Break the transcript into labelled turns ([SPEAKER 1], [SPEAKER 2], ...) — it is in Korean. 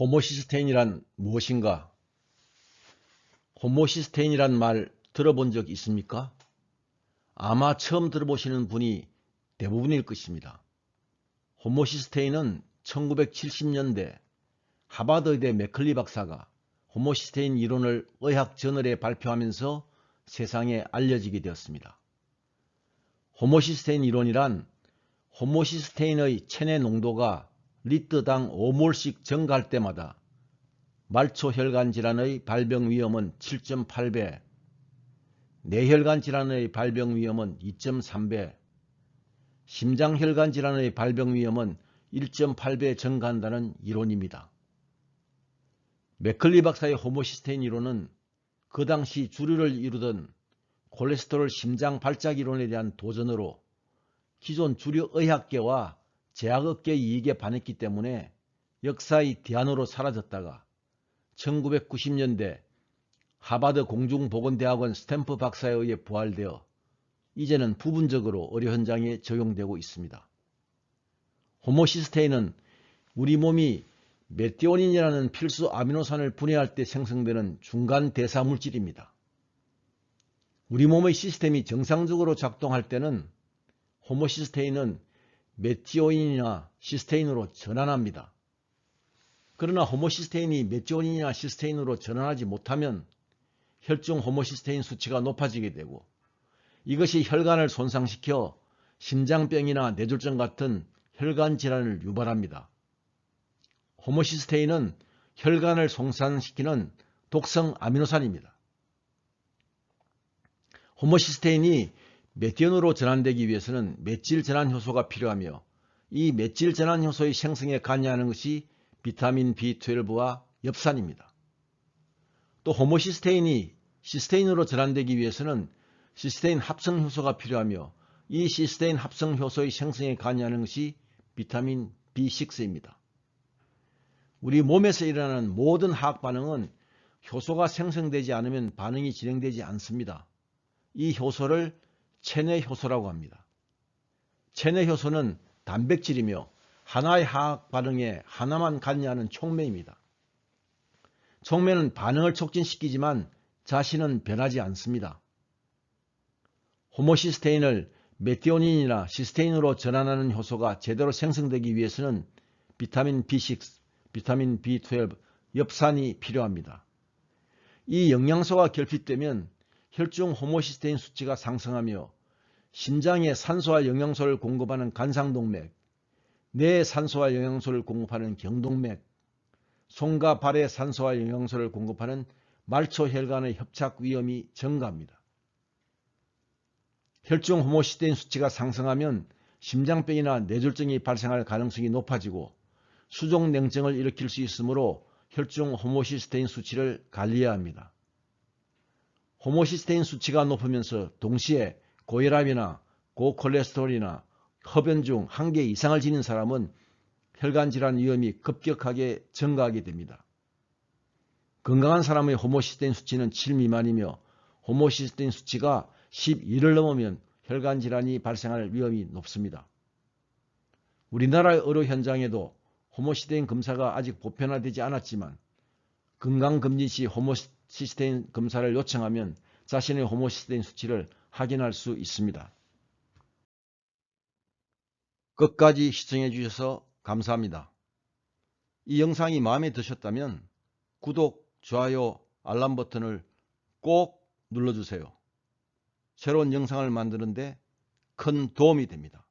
[SPEAKER 1] 호모시스테인이란 무엇인가? 호모시스테인이란 말 들어본 적 있습니까? 아마 처음 들어보시는 분이 대부분일 것입니다. 호모시스테인은 1970년대 하버드의대 맥클리 박사가 호모시스테인 이론을 의학 저널에 발표하면서 세상에 알려지게 되었습니다. 호모시스테인 이론이란 호모시스테인의 체내 농도가 리터당 5몰씩 증가할 때마다 말초혈관 질환의 발병 위험은 7.8배, 뇌혈관 질환의 발병 위험은 2.3배, 심장혈관 질환의 발병 위험은 1.8배 증가한다는 이론입니다. 맥클리 박사의 호모시스테인 이론은 그 당시 주류를 이루던 콜레스테롤 심장 발작 이론에 대한 도전으로 기존 주류 의학계와 제약업계 이익에 반했기 때문에 역사의 뒤안으로 사라졌다가 1990년대 하버드 공중보건대학원 스탬프 박사에 의해 부활되어 이제는 부분적으로 의료 현장에 적용되고 있습니다. 호모시스테인은 우리 몸이 메티오닌이라는 필수 아미노산을 분해할 때 생성되는 중간 대사 물질입니다. 우리 몸의 시스템이 정상적으로 작동할 때는 호모시스테인은 메티오닌이나 시스테인으로 전환합니다. 그러나 호모시스테인이 메티오닌이나 시스테인으로 전환하지 못하면 혈중 호모시스테인 수치가 높아지게 되고 이것이 혈관을 손상시켜 심장병이나 뇌졸중 같은 혈관 질환을 유발합니다. 호모시스테인은 혈관을 손상시키는 독성 아미노산입니다. 호모시스테인이 메티온으로 전환되기 위해서는 메질 전환 효소가 필요하며 이 메질 전환 효소의 생성에 관여하는 것이 비타민 B12와 엽산입니다. 또 호모시스테인이 시스테인으로 전환되기 위해서는 시스테인 합성 효소가 필요하며 이 시스테인 합성 효소의 생성에 관여하는 것이 비타민 B6입니다. 우리 몸에서 일어나는 모든 화학 반응은 효소가 생성되지 않으면 반응이 진행되지 않습니다. 이 효소를 체내 효소라고 합니다. 체내 효소는 단백질이며 하나의 화학 반응에 하나만 관여하는 촉매입니다. 촉매는 반응을 촉진시키지만 자신은 변하지 않습니다. 호모시스테인을 메티오닌이나 시스테인으로 전환하는 효소가 제대로 생성되기 위해서는 비타민 B6, 비타민 B12, 엽산이 필요합니다. 이 영양소가 결핍되면 혈중 호모시스테인 수치가 상승하며 심장에 산소와 영양소를 공급하는 간상동맥, 뇌에 산소와 영양소를 공급하는 경동맥, 손과 발에 산소와 영양소를 공급하는 말초혈관의 협착 위험이 증가합니다. 혈중 호모시스테인 수치가 상승하면 심장병이나 뇌졸중이 발생할 가능성이 높아지고 수족냉증을 일으킬 수 있으므로 혈중 호모시스테인 수치를 관리해야 합니다. 호모시스테인 수치가 높으면서 동시에 고혈압이나 고콜레스테롤이나 흡연 중 한 개 이상을 지닌 사람은 혈관 질환 위험이 급격하게 증가하게 됩니다. 건강한 사람의 호모시스테인 수치는 7 미만이며 호모시스테인 수치가 12를 넘으면 혈관 질환이 발생할 위험이 높습니다. 우리나라의 의료 현장에도 호모시스테인 검사가 아직 보편화되지 않았지만 건강검진 시 호모 시스테인 검사를 요청하면 자신의 호모시스테인 수치를 확인할 수 있습니다. 끝까지 시청해 주셔서 감사합니다. 이 영상이 마음에 드셨다면 구독, 좋아요, 알람 버튼을 꼭 눌러주세요. 새로운 영상을 만드는데 큰 도움이 됩니다.